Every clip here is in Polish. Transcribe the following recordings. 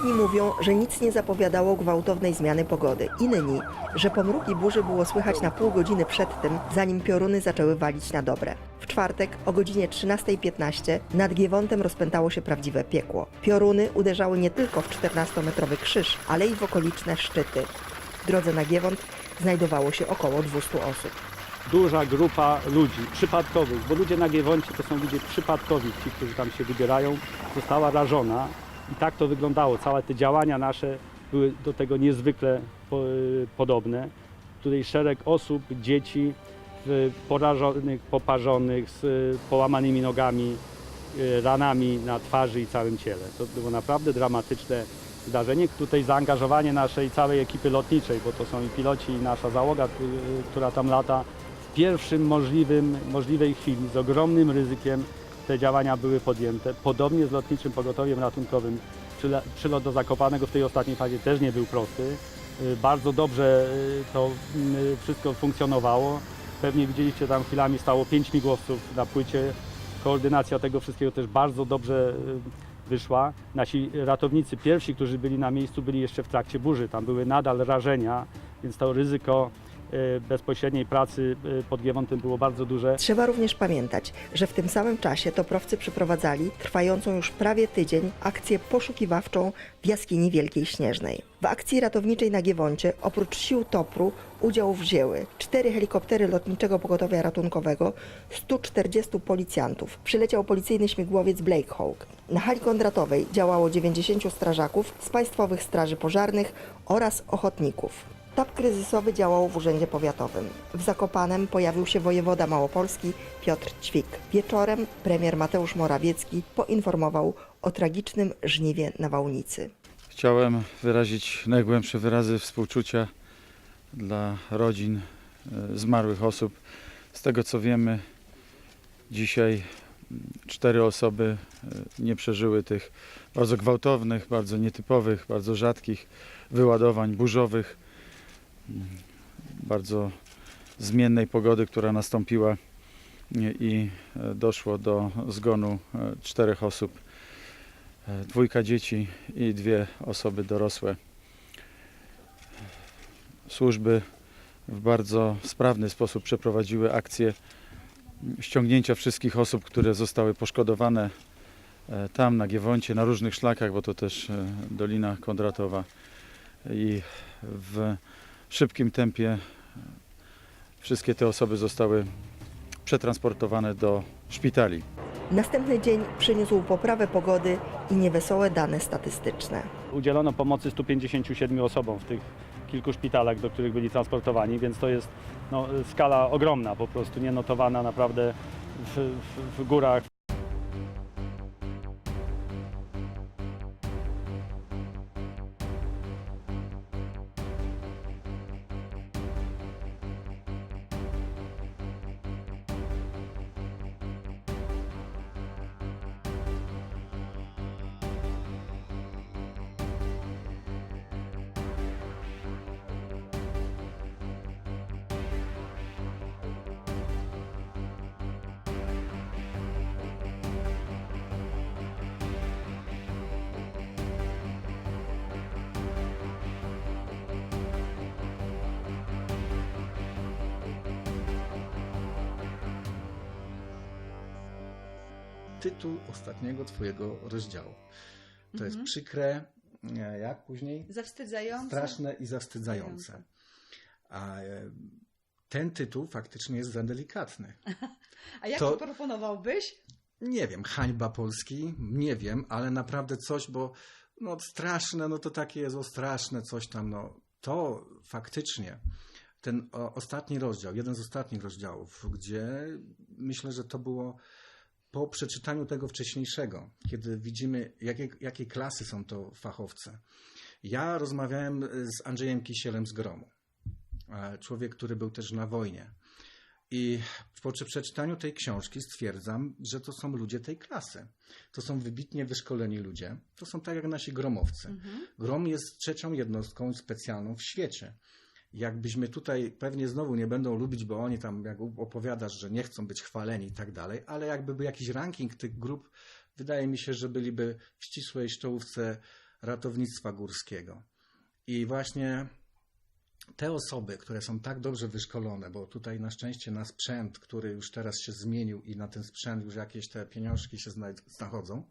Jedni mówią, że nic nie zapowiadało gwałtownej zmiany pogody. Inni, że pomruki burzy było słychać na pół godziny przed tym, zanim pioruny zaczęły walić na dobre. W czwartek o godzinie 13.15 nad Giewontem rozpętało się prawdziwe piekło. Pioruny uderzały nie tylko w 14-metrowy krzyż, ale i w okoliczne szczyty. W drodze na Giewont znajdowało się około 200 osób. duża grupa ludzi przypadkowych, bo ludzie na Giewoncie to są ludzie przypadkowi, ci, którzy tam się wybierają, została rażona i tak to wyglądało. Całe te działania nasze były do tego niezwykle po, podobne. Tutaj szereg osób, dzieci porażonych, poparzonych, z y, połamanymi nogami, y, ranami na twarzy i całym ciele. To było naprawdę dramatyczne zdarzenie. Tutaj zaangażowanie naszej całej ekipy lotniczej, bo to są i piloci, i nasza załoga, y, która tam lata, w pierwszym możliwym, możliwej chwili, z ogromnym ryzykiem te działania były podjęte. Podobnie z lotniczym pogotowiem ratunkowym. Przylot do Zakopanego w tej ostatniej fazie też nie był prosty. Y, Bardzo dobrze y, to y, wszystko funkcjonowało. Pewnie widzieliście tam chwilami stało pięć migłowców na płycie. Koordynacja tego wszystkiego też bardzo dobrze wyszła. Nasi ratownicy pierwsi, którzy byli na miejscu, byli jeszcze w trakcie burzy. Tam były nadal rażenia, więc to ryzyko bezpośredniej pracy y, pod Giewontem było bardzo duże. Trzeba również pamiętać, że w tym samym czasie toprowcy przeprowadzali trwającą już prawie tydzień akcję poszukiwawczą w jaskini Wielkiej Śnieżnej. W akcji ratowniczej na Giewoncie oprócz sił Topru udział wzięły cztery helikoptery Lotniczego Pogotowia Ratunkowego, 140 policjantów. Przyleciał policyjny śmigłowiec Blake Hawk. Na hali Kondratowej działało 90 strażaków z Państwowych Straży Pożarnych oraz ochotników. Sztab kryzysowy działał w Urzędzie Powiatowym. W Zakopanem pojawił się wojewoda małopolski Piotr Ćwik. Wieczorem premier Mateusz Morawiecki poinformował o tragicznym żniwie nawałnicy. Chciałem wyrazić najgłębsze wyrazy współczucia dla rodzin e, zmarłych osób. Z tego co wiemy, dzisiaj mm, cztery osoby e, nie przeżyły tych bardzo gwałtownych, bardzo nietypowych, bardzo rzadkich wyładowań burzowych, bardzo zmiennej pogody, która nastąpiła i doszło do zgonu e, czterech osób e, dwójka dzieci i dwie osoby dorosłe. Służby w bardzo sprawny sposób przeprowadziły akcję ściągnięcia wszystkich osób, które zostały poszkodowane e, tam na Giewoncie, na różnych szlakach, bo to też Dolina Kondratowa i w szybkim tempie e, wszystkie te osoby zostały przetransportowane do szpitali. Następny dzień przyniósł poprawę pogody i niewesołe dane statystyczne. Udzielono pomocy 157 osobom w tych kilku szpitalach, do których byli transportowani, więc to jest no, skala ogromna, po prostu nienotowana naprawdę w, w, w górach. Tytuł ostatniego twojego rozdziału. To jest Mhm. przykre, e, jak później? Zawstydzające. Straszne i zawstydzające. A e, ten tytuł faktycznie jest za delikatny. A jak To- proponowałbyś? Nie wiem, hańba Polski, nie wiem, ale naprawdę coś, bo no straszne, no to takie jest o straszne coś tam, no to faktycznie ten ostatni rozdział, jeden z ostatnich rozdziałów, gdzie myślę, że to było po przeczytaniu tego wcześniejszego, kiedy widzimy, jakie, jakiej klasy są to fachowce. Ja rozmawiałem z Andrzejem Kisielem z Gromu, e, człowiek, który był też na wojnie. I po przeczytaniu tej książki stwierdzam, że to są ludzie tej klasy. To są wybitnie wyszkoleni ludzie. To są tak jak nasi gromowcy. Mhm. Grom jest trzecią jednostką specjalną w świecie. Jakbyśmy tutaj pewnie znowu nie będą lubić, bo oni tam, jak opowiadasz, że nie chcą być chwaleni i tak dalej, ale jakby był jakiś ranking tych grup, wydaje mi się, że byliby w ścisłej czołówce ratownictwa górskiego. I właśnie te osoby, które są tak dobrze wyszkolone, bo tutaj na szczęście na sprzęt, który już teraz się zmienił i na ten sprzęt już jakieś te pieniążki się zna- znachodzą,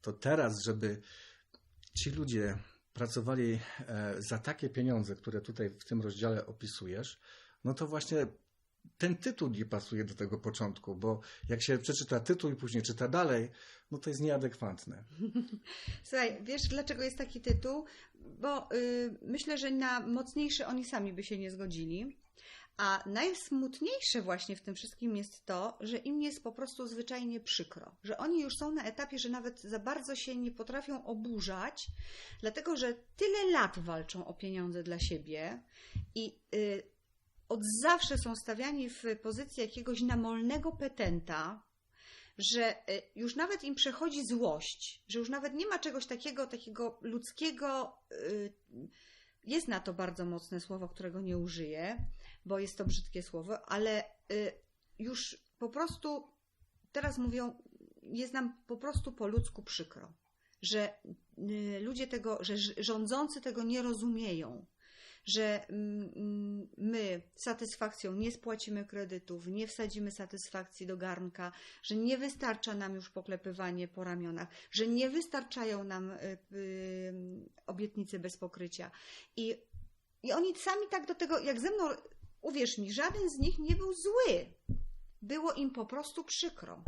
to teraz, żeby ci ludzie pracowali e, za takie pieniądze, które tutaj w tym rozdziale opisujesz, no to właśnie ten tytuł nie pasuje do tego początku, bo jak się przeczyta tytuł i później czyta dalej, no to jest nieadekwatne. Słuchaj, wiesz dlaczego jest taki tytuł? Bo y, myślę, że na mocniejszy oni sami by się nie zgodzili. A najsmutniejsze właśnie w tym wszystkim jest to, że im jest po prostu zwyczajnie przykro, że oni już są na etapie, że nawet za bardzo się nie potrafią oburzać, dlatego że tyle lat walczą o pieniądze dla siebie i y, od zawsze są stawiani w pozycji jakiegoś namolnego petenta, że y, już nawet im przechodzi złość, że już nawet nie ma czegoś takiego, takiego ludzkiego. y, Jest na to bardzo mocne słowo, którego nie użyję, bo jest to brzydkie słowo, ale y, już po prostu teraz mówią, jest nam po prostu po ludzku przykro, że y, ludzie tego, że rządzący tego nie rozumieją że mm, mm, my satysfakcją nie spłacimy kredytów, nie wsadzimy satysfakcji do garnka, że nie wystarcza nam już poklepywanie po ramionach, że nie wystarczają nam y, obietnice bez pokrycia. I, I oni sami tak do tego, jak ze mną, uwierz mi, żaden z nich nie był zły. Było im po prostu przykro.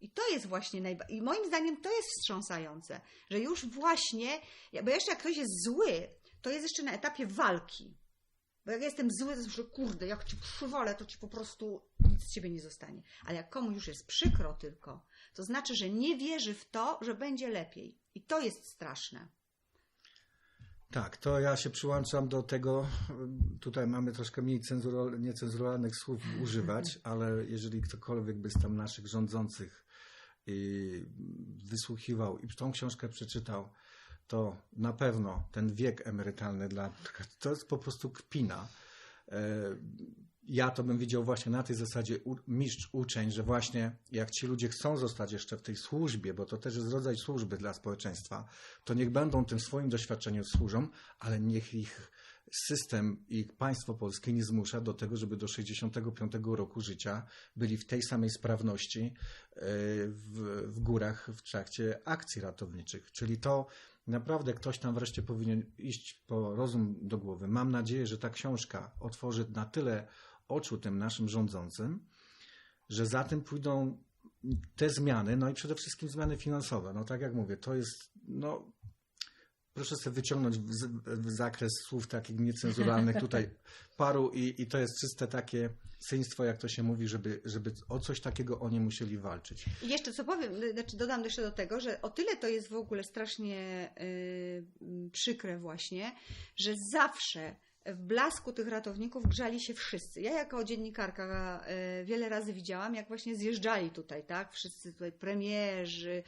I to jest właśnie najbardziej. I moim zdaniem to jest wstrząsające, że już właśnie, bo jeszcze jak ktoś jest zły, to jest jeszcze na etapie walki. Bo jak ja jestem zły, to że kurde, jak ci przywolę, to ci po prostu nic z ciebie nie zostanie. Ale jak komuś już jest przykro tylko, to znaczy, że nie wierzy w to, że będzie lepiej. I to jest straszne. Tak, to ja się przyłączam do tego. Tutaj mamy troszkę mniej cenzuro, niecenzuralnych słów używać, ale jeżeli ktokolwiek by z tam naszych rządzących y, wysłuchiwał i tą książkę przeczytał, to na pewno ten wiek emerytalny dla to jest po prostu kpina. Ja to bym widział właśnie na tej zasadzie u- mistrz uczeń, że właśnie jak ci ludzie chcą zostać jeszcze w tej służbie, bo to też jest rodzaj służby dla społeczeństwa, to niech będą tym swoim doświadczeniem służą, ale niech ich system i państwo polskie nie zmusza do tego, żeby do 65 roku życia byli w tej samej sprawności e, w, w górach w trakcie akcji ratowniczych. Czyli to naprawdę ktoś tam wreszcie powinien iść po rozum do głowy. Mam nadzieję, że ta książka otworzy na tyle oczu tym naszym rządzącym, że za tym pójdą te zmiany, no i przede wszystkim zmiany finansowe. No tak jak mówię, to jest, no proszę sobie wyciągnąć w, w zakres słów takich niecenzuralnych tutaj paru i, i to jest czyste takie syństwo, jak to się mówi, żeby, żeby o coś takiego oni musieli walczyć. I jeszcze co powiem, znaczy dodam jeszcze do tego, że o tyle to jest w ogóle strasznie yy, przykre właśnie, że zawsze w blasku tych ratowników grzali się wszyscy. Ja jako dziennikarka yy, wiele razy widziałam, jak właśnie zjeżdżali tutaj, tak? Wszyscy tutaj premierzy,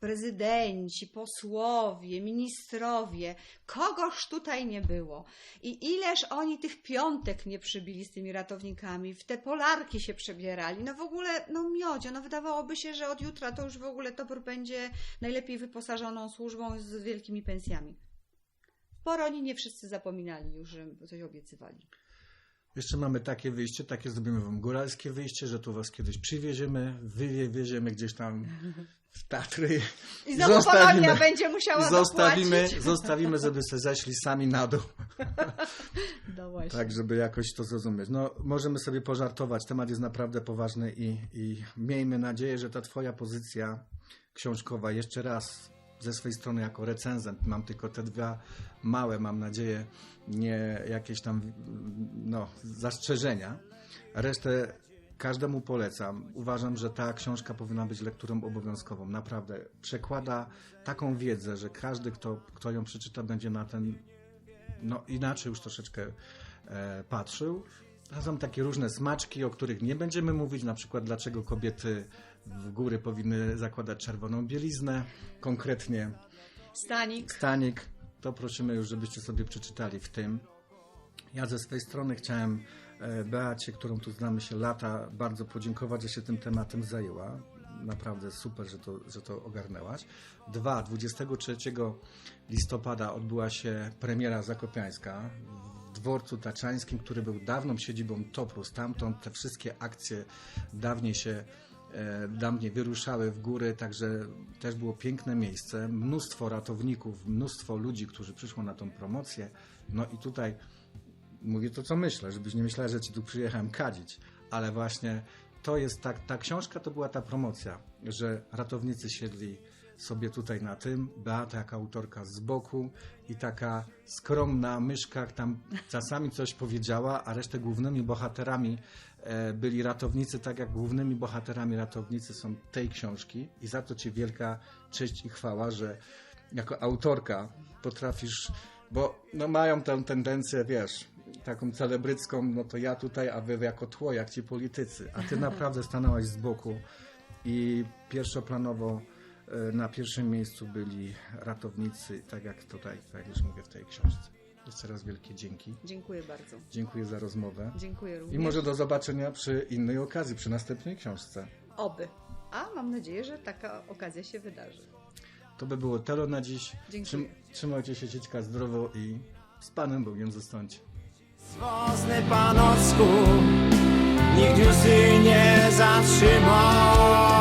prezydenci, posłowie, ministrowie. Kogoż tutaj nie było. I ileż oni tych piątek nie przybili z tymi ratownikami, w te polarki się przebierali. No w ogóle, no miodzio, no wydawałoby się, że od jutra to już w ogóle TOPR będzie najlepiej wyposażoną służbą z wielkimi pensjami. Sporo oni nie wszyscy zapominali już, że coś obiecywali. Jeszcze mamy takie wyjście, takie zrobimy wam góralskie wyjście, że tu was kiedyś przywieziemy, wywieziemy gdzieś tam w Tatry. I znowu Polonia będzie musiała zostawimy, dopłacić. zostawimy, żeby se zeszli sami na dół, No właśnie. tak żeby jakoś to zrozumieć. No, możemy sobie pożartować, temat jest naprawdę poważny i, i miejmy nadzieję, że ta twoja pozycja książkowa jeszcze raz ze swojej strony jako recenzent, mam tylko te dwa małe, mam nadzieję, nie jakieś tam no, zastrzeżenia. Resztę każdemu polecam. Uważam, że ta książka powinna być lekturą obowiązkową. Naprawdę. Przekłada taką wiedzę, że każdy, kto, kto ją przeczyta, będzie na ten no inaczej już troszeczkę e, patrzył. Są takie różne smaczki, o których nie będziemy mówić, na przykład dlaczego kobiety w góry powinny zakładać czerwoną bieliznę, konkretnie Stanik. stanik. To prosimy już, żebyście sobie przeczytali w tym. Ja ze swojej strony chciałem e, Beacie, którą tu znamy się lata, bardzo podziękować, że się tym tematem zajęła. naprawdę super, że to, że to ogarnęłaś. Dwa, 23 listopada odbyła się premiera zakopiańska dworcu taczańskim, który był dawną siedzibą Topru. Stamtąd te wszystkie akcje dawniej się e, dawniej wyruszały w góry, także też było piękne miejsce. Mnóstwo ratowników, mnóstwo ludzi, którzy przyszło na tą promocję. No i tutaj mówię to, co myślę, żebyś nie myślała, że ci tu przyjechałem kadzić, ale właśnie to jest tak, ta książka to była ta promocja, że ratownicy siedli sobie tutaj na tym, Beata jako autorka z boku i taka skromna myszka tam czasami coś powiedziała, a resztę głównymi bohaterami e, byli ratownicy, tak jak głównymi bohaterami ratownicy są tej książki i za to Ci wielka cześć i chwała, że jako autorka potrafisz, bo no mają tę tendencję, wiesz, taką celebrycką, no to ja tutaj, a wy jako tło, jak ci politycy. A ty naprawdę stanęłaś z boku i pierwszoplanowo na pierwszym miejscu byli ratownicy, tak jak tutaj, tak jak już mówię w tej książce. Jeszcze raz wielkie dzięki. Dziękuję bardzo. Dziękuję za rozmowę. Dziękuję I również. może do zobaczenia przy innej okazji, przy następnej książce. Oby. A mam nadzieję, że taka okazja się wydarzy. To by było tyle na dziś. Dziękuję. trzymajcie się cieczka zdrowo i z Panem Bogiem zostańcie. Swozny panocku, nikt już nie zatrzyma.